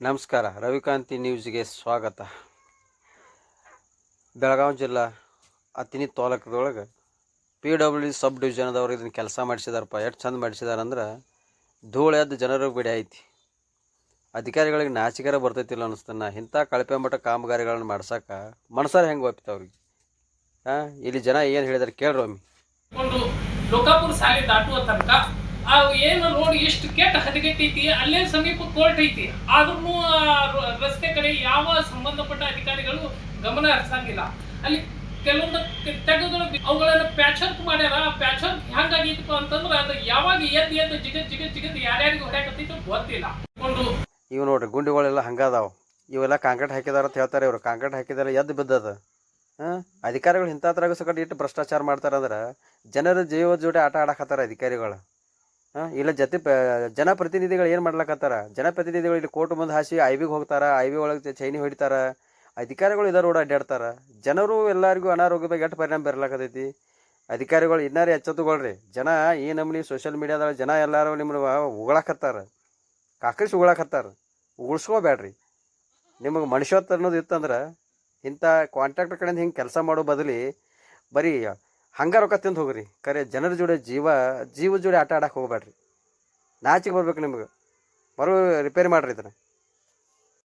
ನಮಸ್ಕಾರ, ರವಿಕಾಂತಿ ನ್ಯೂಸ್ಗೆ ಸ್ವಾಗತ. ಬೆಳಗಾವಿ ಜಿಲ್ಲಾ ಅತಿನಿ ತಾಲೂಕದೊಳಗೆ ಪಿ ಡಬ್ಲ್ಯೂ ಸಬ್ ಡಿವಿಷನ್ದವ್ರು ಇದನ್ನು ಕೆಲಸ ಮಾಡಿಸಿದಾರಪ್ಪ. ಎಷ್ಟು ಚಂದ ಮಾಡಿಸಿದಾರಂದ್ರೆ ಧೂಳು ಎದ್ದು ಜನರಿಗೆ ಬಿಡಿ ಐತಿ. ಅಧಿಕಾರಿಗಳಿಗೆ ನಾಚಿಕರ ಬರ್ತೈತಿಲ್ಲ ಅನ್ನಿಸ್ತಾನೆ ಇಂಥ ಕಳಪೆ ಮಟ್ಟ ಕಾಮಗಾರಿಗಳನ್ನು ಮಾಡ್ಸೋಕೆ ಮನಸಾರ ಹೆಂಗೆ ಒಪ್ಪಿತ ಅವ್ರಿಗೆ? ಹಾಂ ಇಲ್ಲಿ ಜನ ಏನು ಹೇಳಿದಾರೆ ಕೇಳ್ರಿ ಒಮ್ಮೆ. ಲೋಕಾಪುರ ಶಾಲೆ ದಾಟುವ ತನಕ ಆ ಏನು ರೋಡ್ ಎಷ್ಟು ಕೆಟ್ಟ ಹದಗೆಟ್ಟೈತಿ ಅಲ್ಲೇ ಸಮೀಪ ಕೋರ್ಟ್ ಐತಿ. ಆದ್ರೂ ರಸ್ತೆ ಕಡೆ ಯಾವ ಸಂಬಂಧಪಟ್ಟ ಅಧಿಕಾರಿಗಳು ಗಮನ ಹರಿಸಂಗಿಲ್ಲ. ಅಲ್ಲಿ ಕೆಲವೊಂದು ತೆಗೆದು ಅವುಗಳನ್ನ ಪ್ಯಾಚರ್ಕ್ ಮಾಡ್ಯಾರ ಪ್ಯಾಚಪ್ ಹೆಂಗಾಗಿತ್ತು ಅಂತಂದ್ರೆ ಅದು ಯಾವಾಗ ಎದ್ದು ಎದ್ದು ಜಿಗದ್ ಜಿಗದ್ ಜಿಗದ್ ಯಾರ್ಯಾರಿಗೆ ಹೊಡ್ಯಾಕತ್ತೈತೋ ಗೊತ್ತಿಲ್ಲ. ಇವು ನೋಡ್ರಿ ಗುಂಡಿಗಳೆಲ್ಲ ಹಂಗದಾವ. ಇವೆಲ್ಲ ಕಾಂಕ್ರೀಟ್ ಹಾಕಿದಾರ ಅಂತ ಹೇಳ್ತಾರೆ ಇವರು. ಕಾಂಕ್ರೀಟ್ ಹಾಕಿದಾರೆ ಎದ್ದು ಬಿದ್ದದ. ಹಾಂ? ಅಧಿಕಾರಿಗಳು ಇಂಥ ಸಕಟ್ ಇಟ್ಟು ಭ್ರಷ್ಟಾಚಾರ ಮಾಡ್ತಾರಂದ್ರೆ ಜನರ ಜೀವದ ಜೋಡಿ ಆಟ ಆಡಕತ್ತಾರ ಅಧಿಕಾರಿಗಳು. ಇಲ್ಲ ಜತೆ ಜನಪ್ರತಿನಿಧಿಗಳು ಏನು ಮಾಡ್ಲಕತ್ತಾರ? ಜನಪ್ರತಿನಿಧಿಗಳು ಇಲ್ಲಿ ಕೋರ್ಟ್ ಮುಂದೆ ಹಾಸಿ ಐ ವಿಗೆ ಹೋಗ್ತಾರ ವಿ ಒಳಗೆ ಚೈನಿ ಹೊಡಿತಾರ, ಅಧಿಕಾರಿಗಳು ಇದರ ರೋಡ್ ಅಡ್ಡಾಡ್ತಾರ ಜನರು ಎಲ್ಲರಿಗೂ ಅನಾರೋಗ್ಯದ ಬಗ್ಗೆ ಎಷ್ಟು ಪರಿಣಾಮ ಬರ್ಲಾಕತೈತಿ ಅಧಿಕಾರಿಗಳು ಇನ್ನಾರೇ ಎಚ್ಚೆತ್ತುಗೊಳ್ರಿ. ಜನ ಈ ನಮ್ಮನಿ ಸೋಷಿಯಲ್ ಮೀಡಿಯಾದಾಗ ಜನ ಎಲ್ಲರೂ ನಿಮ್ಗೆ ಉಗಳಾಕತ್ತಾರ. ಕಾಕರಿಸಿ ಉಗಳಾಕತ್ತಾರ. ಉಗುಳ್ಸ್ಕೋಬೇಡ್ರಿ. ನಿಮಗೆ ಮನುಷ್ಯತ್ವ ಅನ್ನೋದು ಇತ್ತಂದ್ರೆ ಇಂಥ ಕಾಂಟ್ರಾಕ್ಟರ್ ಕಡೆಯಿಂದ ಹಿಂಗೆ ಕೆಲಸ ಮಾಡೋ ಬದಲಿ ಬರೀ ಹಂಗ ರೊಕ್ಕ ತಿಂದು ಹೋಗ್ರಿ. ಕರೆ ಜನರ ಜೋಡಿ ಜೀವ, ಜೀವದ ಜೋಡಿ ಆಟ ಆಡಕ್ಕೆ ಹೋಗ್ಬೇಡ್ರಿ. ನಾಚಿಗೆ ಬರ್ಬೇಕು ನಿಮ್ಗೆ. ಮರು ರಿಪೇರಿ ಮಾಡ್ರಿ ಇದನ್ನು.